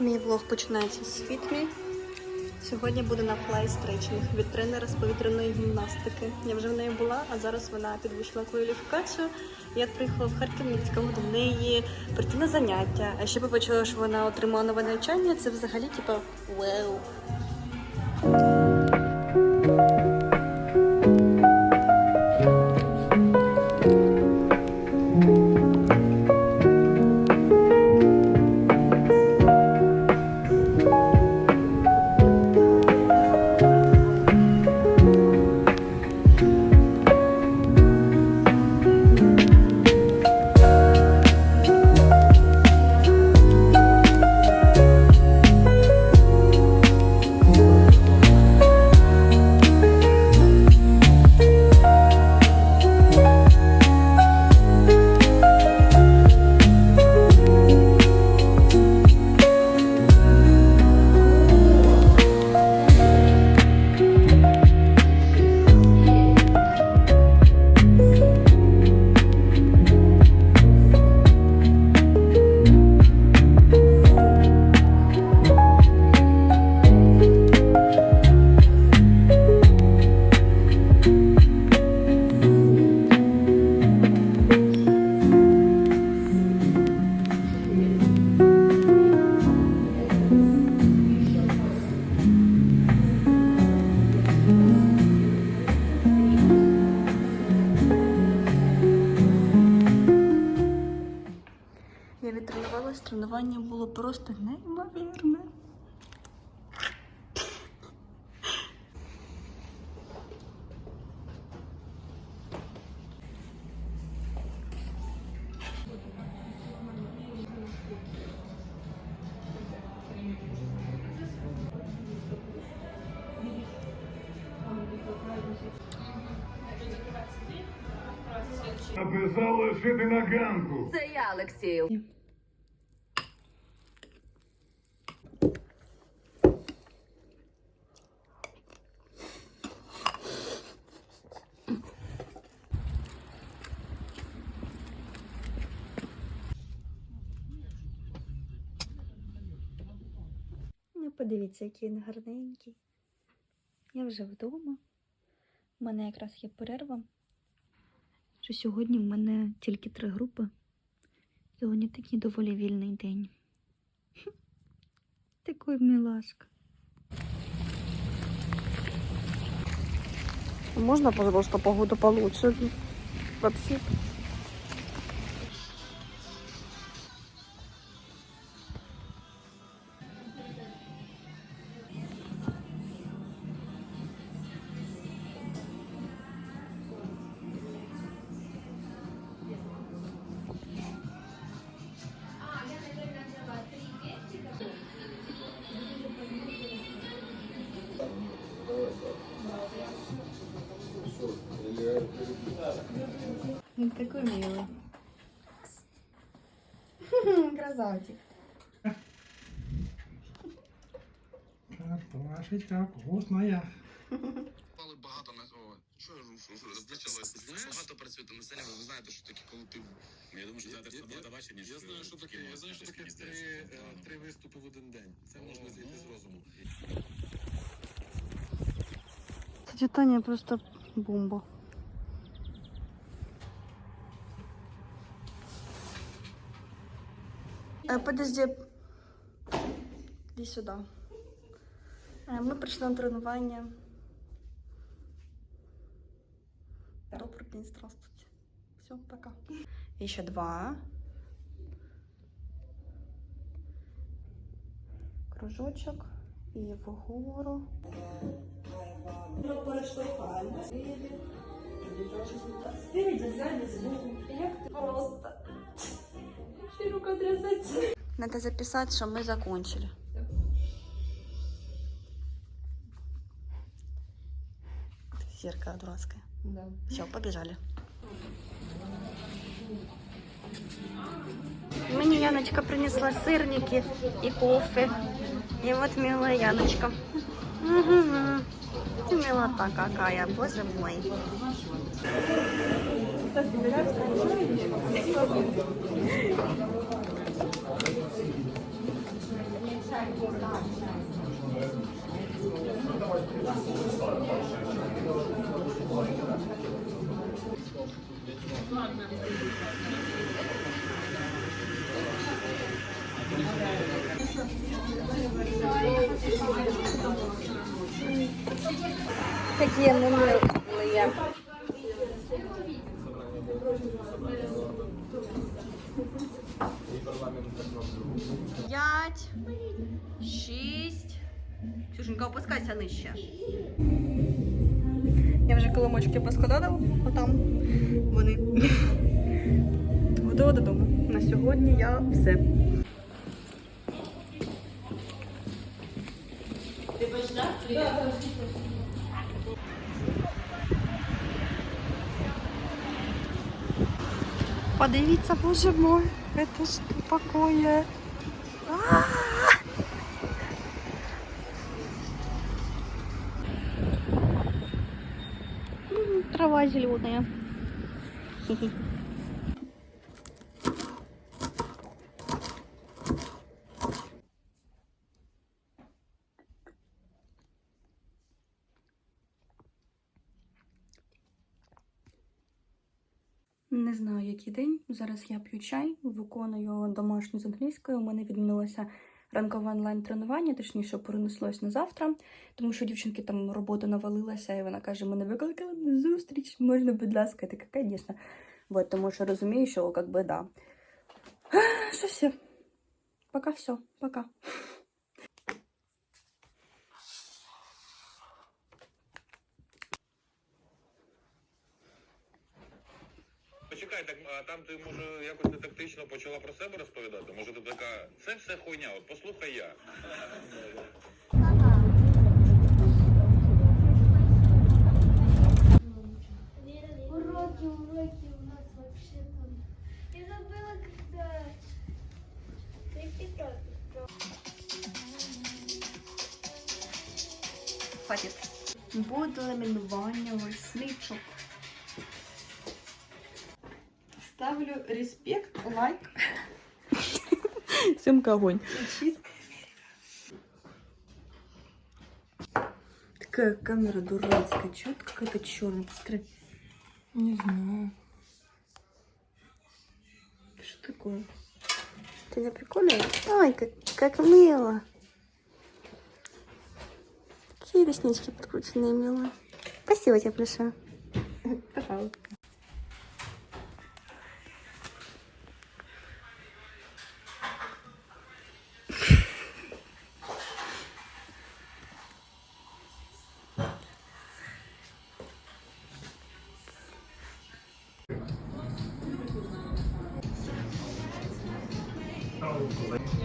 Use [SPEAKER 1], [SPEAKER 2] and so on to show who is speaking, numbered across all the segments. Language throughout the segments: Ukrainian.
[SPEAKER 1] Мій влог починається з фітмі. Сьогодні буде на флай-стречинг від тренера з повітряної гімнастики. Я вже в неї була, а зараз вона підвищила кваліфікацію. Я приїхала в Харків, мені цікаво до неї прийти на заняття. А ще побачила, що вона отримала нове навчання. Це взагалі типу вау.
[SPEAKER 2] Написав лишити на ганку.
[SPEAKER 3] Це я, Олексію.
[SPEAKER 1] Ну, подивіться, який він гарненький. Я вже вдома. У мене якраз є перерва. Що сьогодні в мене тільки три групи. Сьогодні такий доволі вільний день. Такой милашка. Можно, пожалуйста, погоду получше? Вообще.
[SPEAKER 4] Картошечка вкусная.
[SPEAKER 5] Але багато на о, що я багато працювати на сцені. Ви знаєте, що таке колектив.
[SPEAKER 6] Я думаю, що це продавача, ніж
[SPEAKER 5] Я знаю, що таке. Я знаю, що таке три, е, три виступи в один день. Це можна зійти з розуму.
[SPEAKER 1] Сочетание просто бомба. Э, подожди. Иди сюда. Э, Мы пришли на тренування. Добрый день, здравствуйте. Все, пока. Еще два. Кружочок и вгору. Просто. Рука трясется. Надо записать, что мы закончили. Зеркало дурацкое.
[SPEAKER 3] Да.
[SPEAKER 1] Все, побежали. Мне Яночка принесла сырники и кофе. И вот милая Яночка. Мгм. Ты милота какая, боже мой. Какие мы милые. П'ять, шість. Ксюшенька, опускайся нижче. Я вже коломочки поскладала, отам вони. Готова додому. На сьогодні я все. Подивіться, боже мой, это ж такое. А! М, Трава зеленая. Не знаю, який день. Зараз я п'ю чай, виконую домашню з англійською. У мене відмінилося ранкове онлайн-тренування, точніше, перенеслось на завтра, тому що дівчинки там робота навалилася, і вона каже: мене викликали на зустріч, можна, будь ласка, я така, звісно. Вот, тому що розумію, що как би да. Що все. Пока все, пока.
[SPEAKER 6] Почекай, так а там ти може якось не тактично почала про себе розповідати? Може ти така, це все хуйня, от послухай я.
[SPEAKER 3] Уроки, уроки у нас вообще там. Я забыла, когда...
[SPEAKER 1] Хватит. Буде ламінування лисничок. Ставлю респект, лайк.
[SPEAKER 7] Сумка огонь.
[SPEAKER 1] Такая камера дурацкая. Чё это какая-то черная? Посмотри.
[SPEAKER 7] Не знаю.
[SPEAKER 1] Что такое? Ты не прикольно? Ой, как, как мило. Какие реснички подкрученные милые. Спасибо тебе большое. Пожалуйста.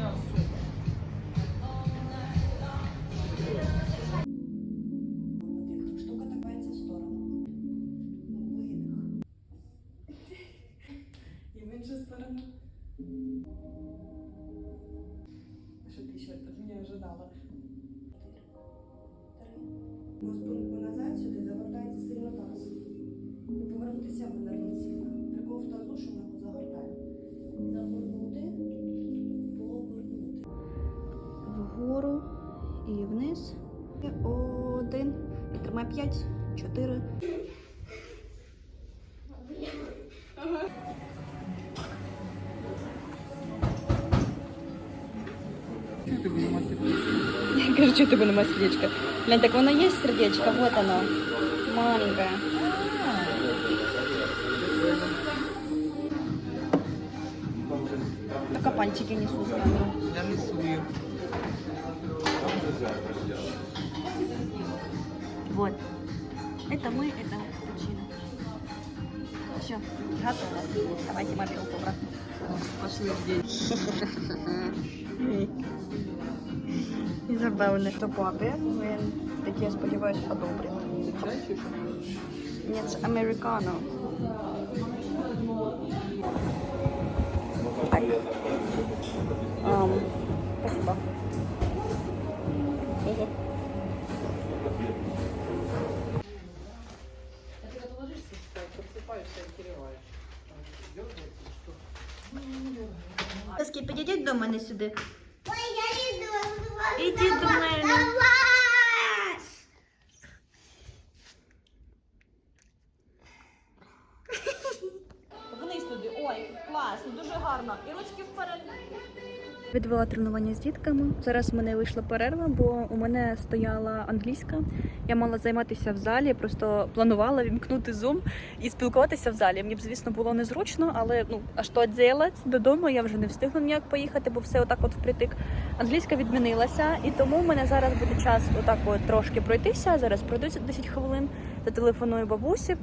[SPEAKER 1] Штука
[SPEAKER 7] кажу, що тебе немає сердечка. Глянь, так воно є сердечко, вот оно. Маленькое.
[SPEAKER 1] Только пальчики несу камеру.
[SPEAKER 4] Я не сую.
[SPEAKER 1] Вот. Это мы, это причина. Все, готово. Давайте мобилку обратно.
[SPEAKER 4] Пошли в день.
[SPEAKER 1] І забавне. То папі, він такі, я сподіваюся? Ні, це американо. Так. Ам, спасибо. Таски, підійдіть до мене сюди. Відвела тренування з дітками. Зараз в мене вийшла перерва, бо у мене стояла англійська. Я мала займатися в залі, просто планувала вімкнути зум і спілкуватися в залі. Мені б, звісно, було незручно, але ну а що ділати? Додому я вже не встигну ніяк поїхати, бо все отак от впритик. Англійська відмінилася, і тому в мене зараз буде час отак от трошки пройтися. Зараз пройду 10 хвилин, зателефоную бабусі.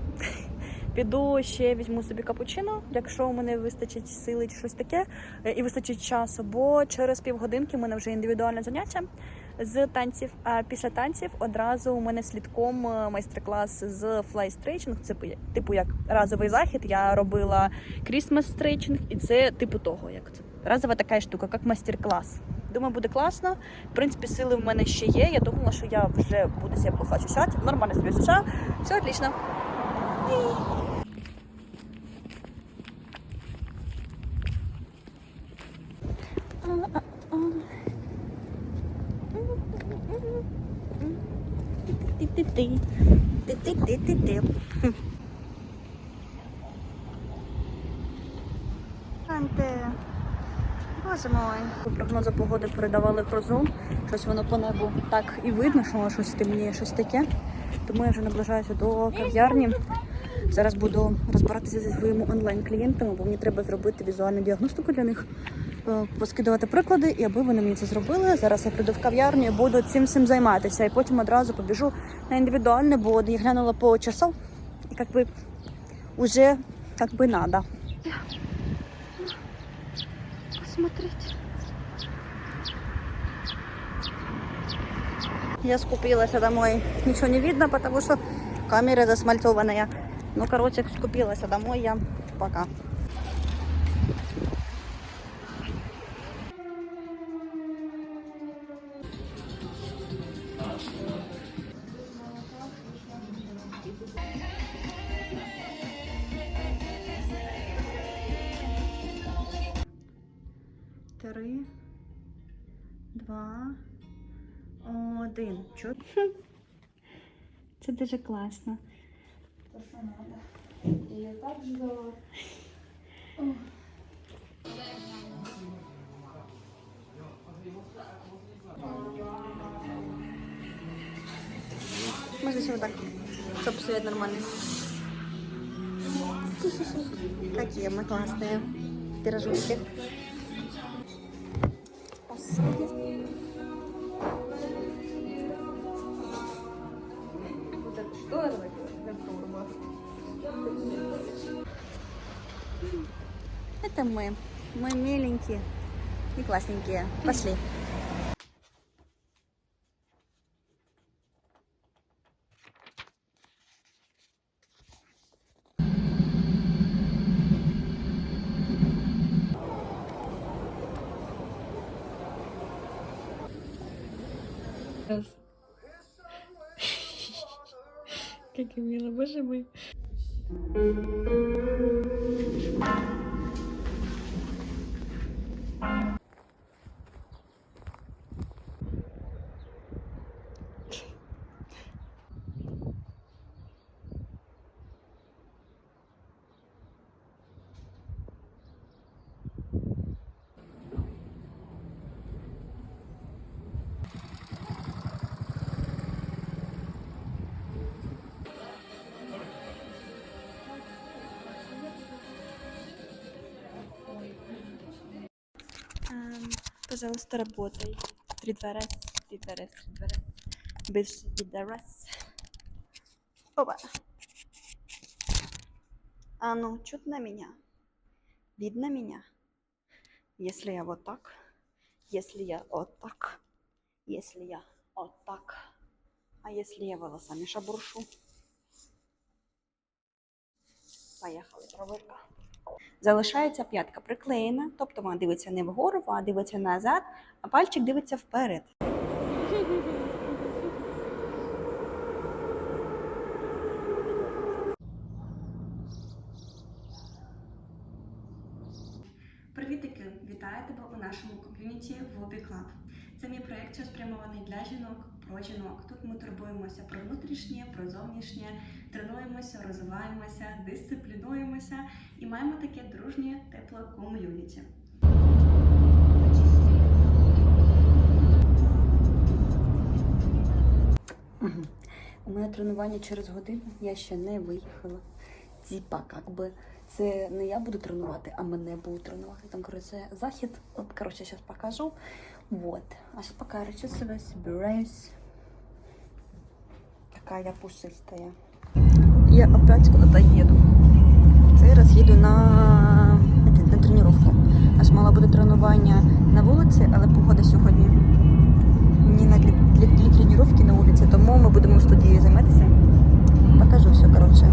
[SPEAKER 1] Піду ще візьму собі капучино, якщо у мене вистачить сили чи щось таке, е, і вистачить часу, бо через півгодинки у мене вже індивідуальне заняття з танців. А після танців одразу у мене слідком е, майстер-клас з флайстрейчинг. Це типу як разовий захід. Я робила крісмас стрейчинг, і це типу того, як це разова така штука, як майстер-клас. Думаю, буде класно. В принципі, сили в мене ще є. Я думала, що я вже буду себе плохо ощущати. Нормально себе ощущаю. Все отлично. Ти-ти-ти. Ти-ти-ти-ти-ти. Боже мой. По прогнозу погоди передавали Zoom. Щось воно по небу так і видно, що воно щось темніє, щось таке. Тому я вже наближаюся до кав'ярні. Зараз буду розбиратися зі своїми онлайн-клієнтами, бо мені треба зробити візуальну діагностику для них, поскидувати приклади, і аби вони мені це зробили. Зараз я прийду в кав'ярню і буду цим всім займатися. І потім одразу побіжу на індивідуальне, бо я глянула по часу, і як би уже як би надо. Посмотрите. Я скупилась домой. Ничего не видно, потому что камера засмальтованная. Ну, короче, скупилась домой я. Пока. два, один. Чо? Це дуже класно. Можно еще вот так, чтобы свет нормальный. Какие мы классные пирожочки. Спасибо. Это мы. Мы миленькие и классненькие. Пошли. Как мило, боже мой. Пожалуйста, работай. Три два раз, три два раз, три два раз. Бывший пидорас. Опа. А ну, чуть на меня. Видно меня? Если я вот так, если я вот так, если я вот так, а если я волосами шабуршу? Поехали, проверка. Залишається п'ятка приклеєна, тобто вона дивиться не вгору, вона дивиться назад, а пальчик дивиться вперед. Привітики! Вітаю тебе у нашому ком'юніті Вобі Клаб.
[SPEAKER 8] Це мій проєкт, що спрямований для жінок, про жінок. Тут ми турбуємося про внутрішнє, про зовнішнє, тренуємося, розвиваємося, дисциплінуємося і маємо таке дружнє, тепле ком'юніті.
[SPEAKER 1] У мене тренування через годину, я ще не виїхала. Типа, как би, це не я буду тренувати, а мене будуть тренувати. Там, коротше, захід. От, коротше, зараз покажу. Вот. А сейчас пока себе собираюсь. Такая я пушистая. Я опять куда-то еду. Цей раз їду на, на тренування. Аж мала буде тренування на вулиці, але погода сьогодні не на для, для, для тренування на вулиці, тому ми будемо в студії займатися. Покажу все, коротше.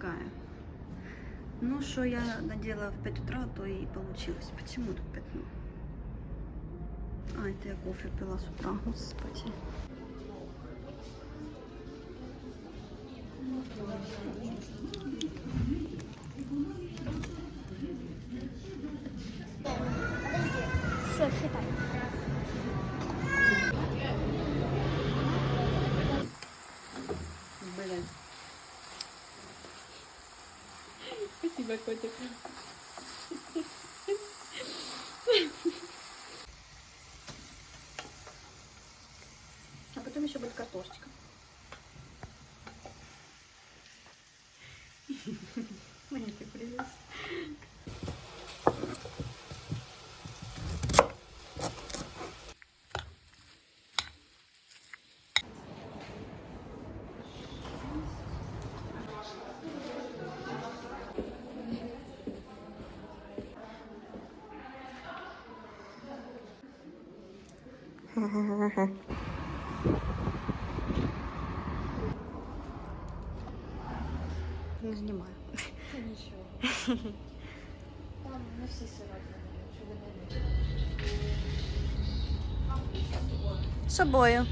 [SPEAKER 1] Такая. Ну, что я надела в 5 утра, то и получилось. Почему тут 5 ну? А, это я кофе пила с утра, господи.
[SPEAKER 9] Спасибо, котик.
[SPEAKER 1] Не знімаю. Нічого. Там не З собою.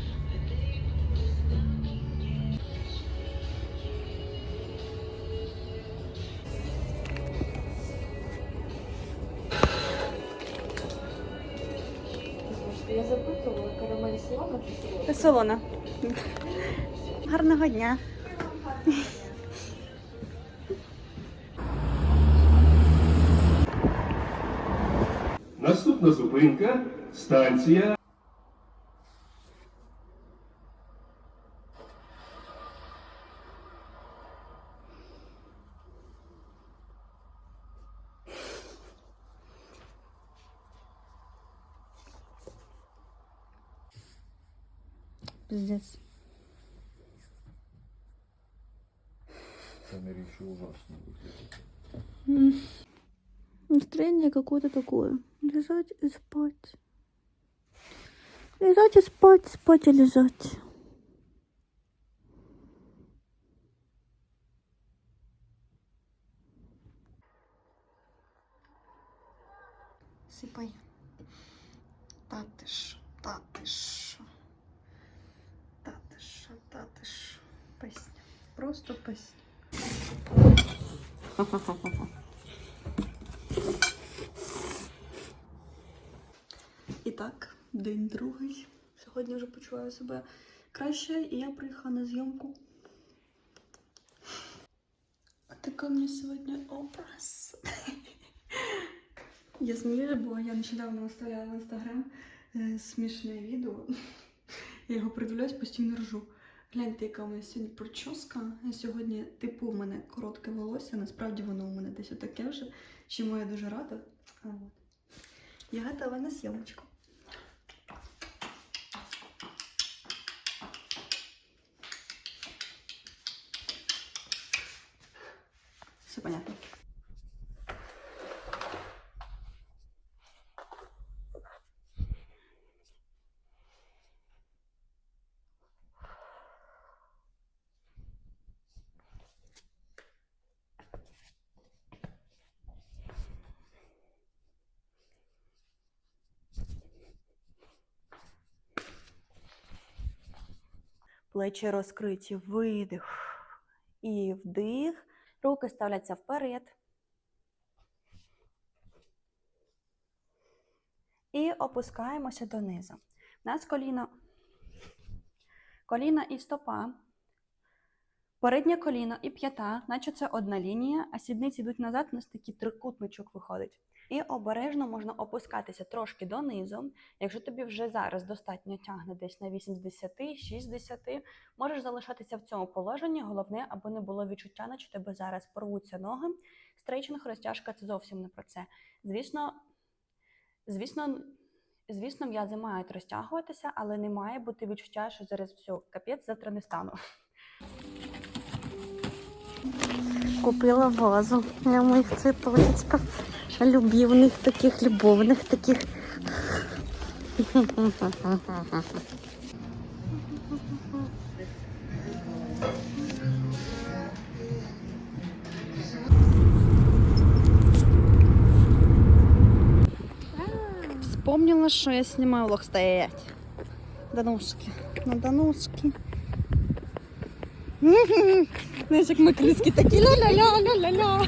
[SPEAKER 1] Дня.
[SPEAKER 2] Наступна зупинка станція.
[SPEAKER 1] Пиздец. Настроение какое-то такое. Лежать и спать. Лежать и спать, спать и лежать. Так, день другий. Сьогодні вже почуваю себе краще, і я приїхала на зйомку. А такий у мене сьогодні образ. Я сміюся, бо я нещодавно виставляла в інстаграм е, смішне відео. Я його придивляюсь, постійно ржу. Гляньте, яка у мене сьогодні прическа. Сьогодні, типу, в мене коротке волосся, насправді воно у мене десь отаке вже, чому я дуже рада. А, от. Я готова на зйомочку. Все понятно.
[SPEAKER 7] Плечі розкриті, видих і вдих. Руки ставляться вперед. І опускаємося донизу. У нас коліно, коліно і стопа, переднє коліно і п'ята, наче це одна лінія, а сідниці йдуть назад, у нас такий трикутничок виходить. І обережно можна опускатися трошки донизу. Якщо тобі вже зараз достатньо тягне десь на 80, 60, можеш залишатися в цьому положенні. Головне, аби не було відчуття, наче тебе зараз порвуться ноги. Стрейчинг, розтяжка це зовсім не про це. Звісно, звісно, звісно, м'язи мають розтягуватися, але не має бути відчуття, що зараз все, капець, завтра не стану.
[SPEAKER 1] Купила вазу для моїх цветочків. Любівних таких, любовних таких. Вспомнила, что я снимаю влог стоять. До ножки. На доножки. Знаєш, як ми кліски такі ля-ля-ля-ля-ля-ля.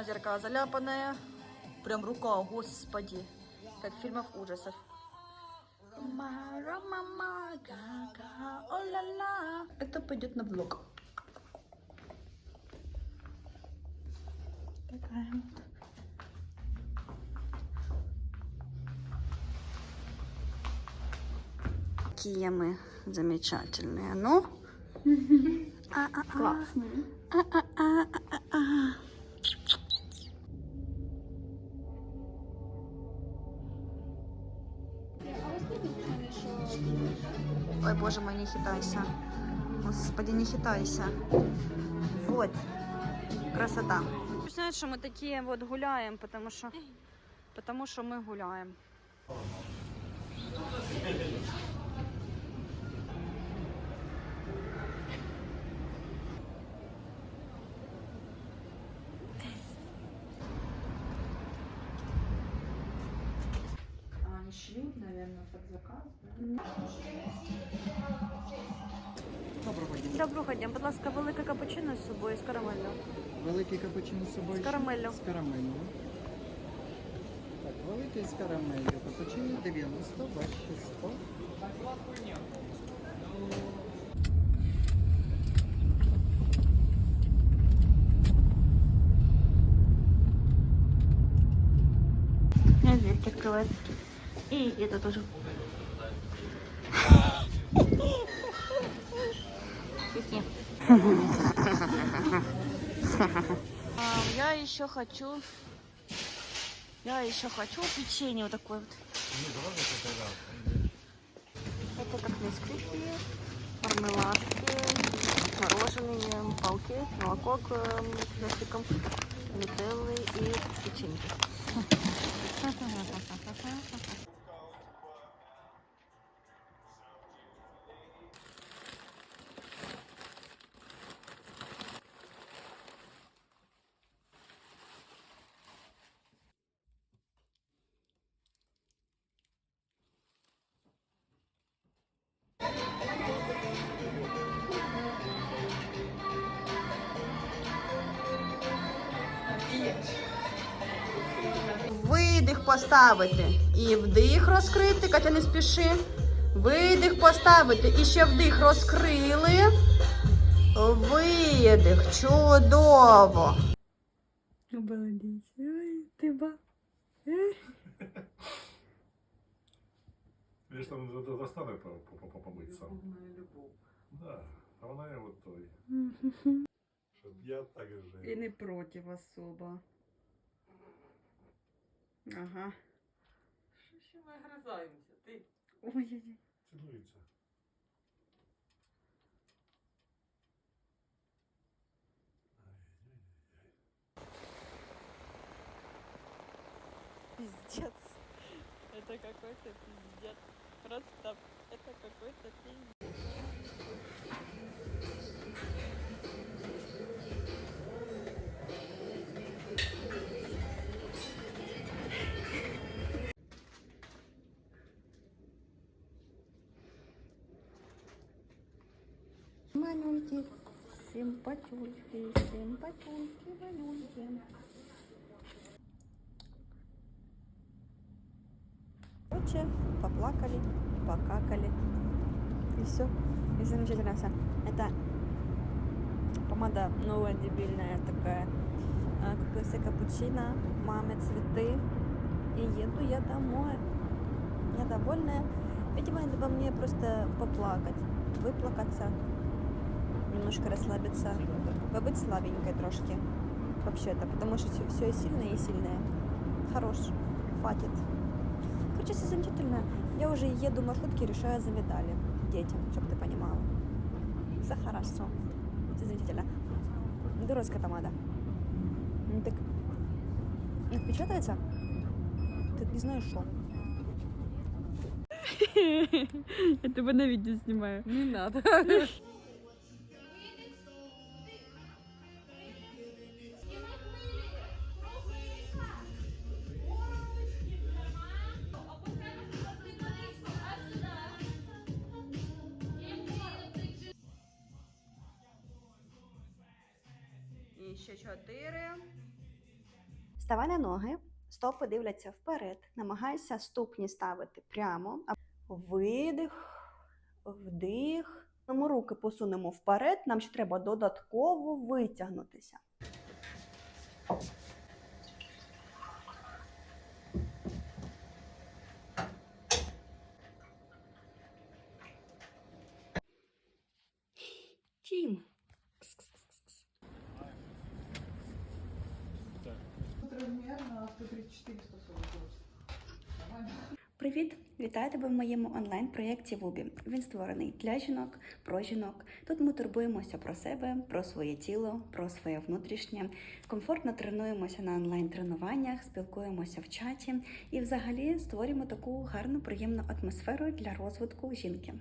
[SPEAKER 7] Все равно зеркало заляпанное. Прям рука, господи. Как фильмов ужасов. Мара, мама, га-га, о-ла-ла.
[SPEAKER 1] Это пойдет на влог. Такая вот.
[SPEAKER 7] Какие мы замечательные. Ну?
[SPEAKER 1] Классные.
[SPEAKER 7] Ой, боже мой, не хитайся. Господи, не хитайся. Вот. Красота. Знаєш, що ми такі от гуляємо, тому що, потому что мы гуляем. Дня, будь ласка, велике капучино з собою з карамеллю.
[SPEAKER 10] Великий капучино з собою.
[SPEAKER 7] З карамеллю.
[SPEAKER 10] З карамеллю. Так, великий з карамеллю. Капучино 90, ваші 100.
[SPEAKER 1] Дверь открывается. И это тоже.
[SPEAKER 7] А, я еще хочу... Я еще хочу печенье вот такое вот. Это как несквики, мармеладки, мороженые, палки, молоко к эм, плястикам, нутеллы и печеньки. Поставити. І вдих розкрити. Катя, не спіши. Видих поставити. І ще вдих розкрили. Видих. Чудово. Обалдеть. Ой, ти ба.
[SPEAKER 11] Видишь, там за- застане по- по- по- помыться. Да, а вона я вот той. Щоб я так же.
[SPEAKER 7] І не проти особо. Ага.
[SPEAKER 10] Що ще ми гризаємося? Ти
[SPEAKER 7] Ой-ой-ой.
[SPEAKER 11] Цілується.
[SPEAKER 1] Пиздец. Это какой-то пиздец. Просто это какой-то пиздец.
[SPEAKER 7] Симпатюльки, симпатюльки, малюнки. Короче, поплакали, покакали. И все. И замечательно все. Это помада новая, дебильная такая. А, Купился капучино, маме цветы. И еду я домой. Я довольная. Видимо, надо мне просто поплакать, выплакаться, немножко расслабиться, побыть слабенькой трошки. Вообще-то, потому что все, сильное, и сильное. Хорош, хватит. Короче, все замечательно. Я уже еду в маршрутке, решаю за медали детям, чтобы ты понимала. Все хорошо. Все замечательно. Дурацкая помада. Ну так отпечатается? Ты не знаешь, что. Я тебе на видео снимаю. Не надо. стопи дивляться вперед. Намагайся ступні ставити прямо. Видих, вдих. Ми руки посунемо вперед. Нам ще треба додатково витягнутися. Привіт! Вітаю тебе в моєму онлайн-проєкті Вубі. Він створений для жінок, про жінок. Тут ми турбуємося про себе, про своє тіло, про своє внутрішнє. Комфортно тренуємося на онлайн-тренуваннях, спілкуємося в чаті і взагалі створюємо таку гарну, приємну атмосферу для розвитку жінки.